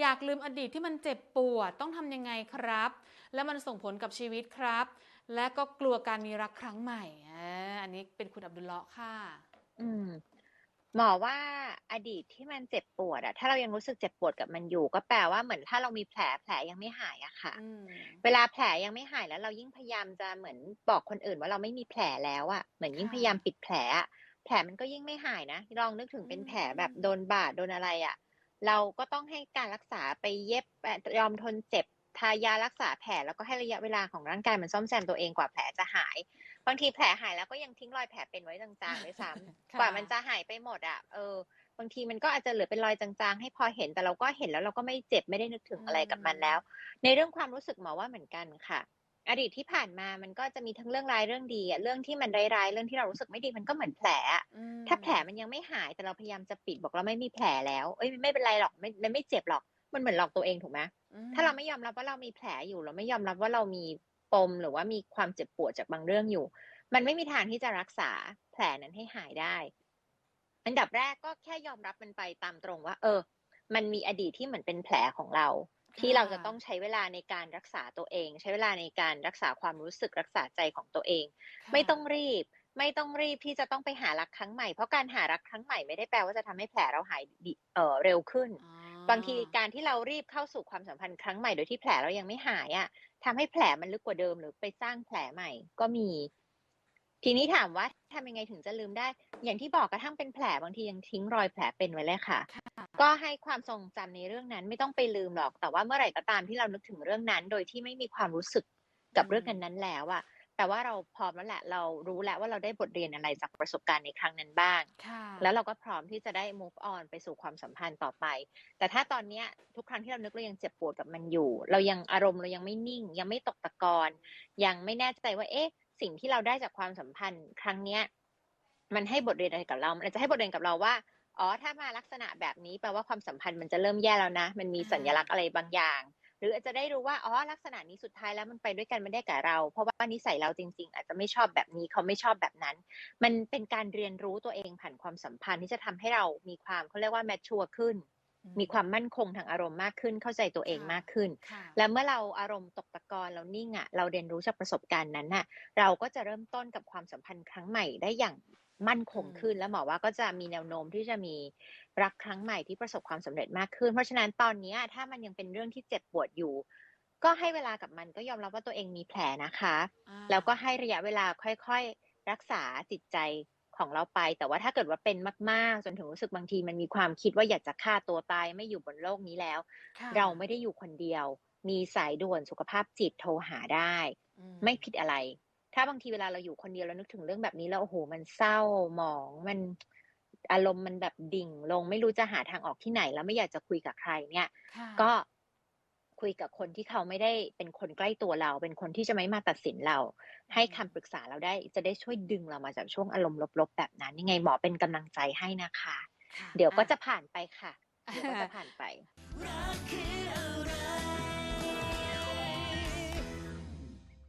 อยากลืมอดีตที่มันเจ็บปวดต้องทำยังไงครับ แล้วมันส่งผลกับชีวิตครับ และก็กลัวการมีรักครั้งใหม่อ่าอันนี้เป็นคุณอับดุลเลาะห์ค่ะ อืมหมอว่าอดีตที่มันเจ็บปวดอะถ้าเรายังรู้สึกเจ็บปวดกับมันอยู่ ก็แปลว่าเหมือนถ้าเรามีแผลแผลยังไม่หายอะค่ะอืมเวลาแผลยังไม่หายแล้ว เรายิ่งพยายามจะเหมือนบอกคนอื่นว่าเราไม่มีแผลแล้วอะเหมือนยิ่งค่ะพยายามปิดแผลอะแผลมันก็ยิ่งไม่หายนะลองนึกถึงเป็นแผลแบบอืมโดนบาดโดนอะไรอะ เราก็ต้องให้การรักษาไปเย็บเอ่อยอมทนเจ็บทายารักษาแผลแล้วก็ให้ระยะเวลาของร่างกายมันซ่อมแซมตัวเองกว่าแผลจะหาย บางทีแผลหายแล้วก็ยังทิ้งรอยแผลเป็นไว้จางๆด้วยซ้ำค่ะกว่ามันจะหายไปหมดอะเออบางทีมันก็อาจจะเหลือเป็นรอยจางๆ ให้พอเห็นแต่เราก็เห็นแล้วเราก็ไม่เจ็บไม่ได้นึกถึงอะไรกับมันแล้ว ในเรื่องความรู้สึกหมอว่าเหมือนกันค่ะ อดีตที่ผ่านมามันก็จะมีทั้งเรื่องร้ายเรื่องดีอะเรื่องที่มันร้ายๆเรื่องที่เรารู้สึกไม่ดีมันก็เหมือนแผลอะอืมถ้าแผลมันยังไม่หายแต่เราพยายามจะปิดบอกเราไม่มีแผลแล้วเอ้ยไม่เป็นไรหรอกไม่มันไม่เจ็บหรอกมันเหมือนหลอกตัวเองถูกไหมอืมถ้าเราไม่ยอมรับว่าเรามีแผลอยู่ เราไม่ยอมรับว่าเรามีปมหรือว่ามีความเจ็บปวดจากบางเรื่องอยู่ มันไม่มีทางที่จะรักษาแผลนั้นให้หายได้ อันดับแรกก็แค่ยอมรับมันไปตามตรงว่า เออ มันมีอดีตที่เหมือนเป็นแผลของเรา ที่เราจะต้องใช้เวลาในการรักษาตัวเอง ใช้เวลาในการรักษาความรู้สึกรักษาใจของตัวเองค่ะไม่ต้องรีบ ไม่ต้องรีบที่จะต้องไปหารักครั้งใหม่เพราะการหารักครั้งใหม่ไม่ได้แปลว่าจะทำให้แผลเราหายดีเอ่อเร็วขึ้นอ๋อบางทีการที่เรารีบเข้าสู่ความสัมพันธ์ครั้งใหม่โดยที่แผลเรายังไม่หายอะ่ะทำให้แผลมันลึกกว่าเดิมหรือไปสร้างแผลใหม่ก็มี ทีนี้ถามว่าทำยังไงถึงจะลืมได้ อย่างที่บอกกระทั่งเป็นแผลบางทียังทิ้งรอยแผลเป็นไว้เลยค่ะ ก็ให้ความทรงจำในเรื่องนั้นไม่ต้องไปลืมหรอก แต่ว่าเมื่อไหร่ก็ตามที่เรานึกถึงเรื่องนั้น โดยที่ไม่มีความรู้สึกกับเรื่องนั้นนั้นๆแล้วอะแต่ว่าเราพร้อมแล้วแหละ เรารู้แล้วว่าเราได้บทเรียนอะไรจากประสบการณ์ในครั้งนั้นบ้างค่ะแล้วเราก็พร้อมที่จะได้ move on ไปสู่ความสัมพันธ์ต่อไป แต่ถ้าตอนเนี้ยทุกครั้งที่เรานึกเรายังเจ็บปวดกับมันอยู่ เรายังอารมณ์เรายังไม่นิ่ง ยังไม่ตกตะกอน ยังไม่แน่ใจว่าเอ๊ะ สิ่งที่เราได้จากความสัมพันธ์ครั้งเนี้ย มันให้บทเรียนอะไรกับเรา มันอาจจะให้บทเรียนกับเราว่า อ๋อ ถ้ามาลักษณะแบบนี้แปลว่าความสัมพันธ์มันจะเริ่มแย่แล้วนะ มันมีสัญลักษณ์อะไรบางอย่าง หรืออาจจะได้รู้ว่า อ๋อ ลักษณะนี้สุดท้ายแล้วมันไปด้วยกันไม่ได้กับเรา เพราะว่านิสัยเราจริง ๆ อาจจะไม่ชอบแบบนี้เขาไม่ชอบแบบนั้น มันเป็นการเรียนรู้ตัวเองผ่านความสัมพันธ์ที่จะทำให้เรามีความเขาเรียกว่าแมชชัวขึ้นอื มีความมั่นคงทางอารมณ์มากขึ้น เข้าใจตัวเองค่ะมากขึ้นค่ะและเมื่อเราอารมณ์ตกตะกอนเรานิ่งอะเราเรียนรู้จากประสบการณ์นั้นน่ะ เราก็จะเริ่มต้นกับความสัมพันธ์ครั้งใหม่ได้อย่างมั่นคงอืมขึ้นแล้วหมอว่าก็จะมีแนวโน้มที่จะมีรักครั้งใหม่ที่ประสบความสำเร็จมากขึ้น เพราะฉะนั้นตอนเนี้ยถ้ามันยังเป็นเรื่องที่เจ็บปวดอยู่ ก็ให้เวลากับมันก็ยอมรับว่าตัวเองมีแผลนะคะอ่าแล้วก็ให้ระยะเวลาค่อยๆ รักษาจิตใจ ของเราไป แต่ว่าถ้าเกิดว่าเป็นมากๆ จนถึงรู้สึกบางทีมันมีความคิดว่าอยากจะฆ่าตัวตายไม่อยู่บนโลกนี้แล้วค่ะเราไม่ได้อยู่คนเดียว มีสายด่วนสุขภาพจิตโทรหาได้อืไม่ผิดอะไร ถ้าบางทีเวลาเราอยู่คนเดียวแล้วนึกถึงเรื่องแบบนี้แล้วโอ้โหมันเศร้าหมองมันอารมณ์มันแบบดิ่งลง ไม่รู้จะหาทางออกที่ไหน แล้วไม่อยากจะคุยกับใครเนี่ยค่ะก็ คุยกับคนที่เขาไม่ได้เป็นคนใกล้ตัวเรา เป็นคนที่จะไม่มาตัดสินเรา ให้คำปรึกษาเราได้ จะได้ช่วยดึงเรามาจากช่วงอารมณ์ลบๆแบบนั้นยังไงหมอเป็นกำลังใจให้นะคะค่ะเดี๋ยวก็อ่จะผ่านไปค่ะ เดี๋ยวก็จะผ่านไปรักคืออะไร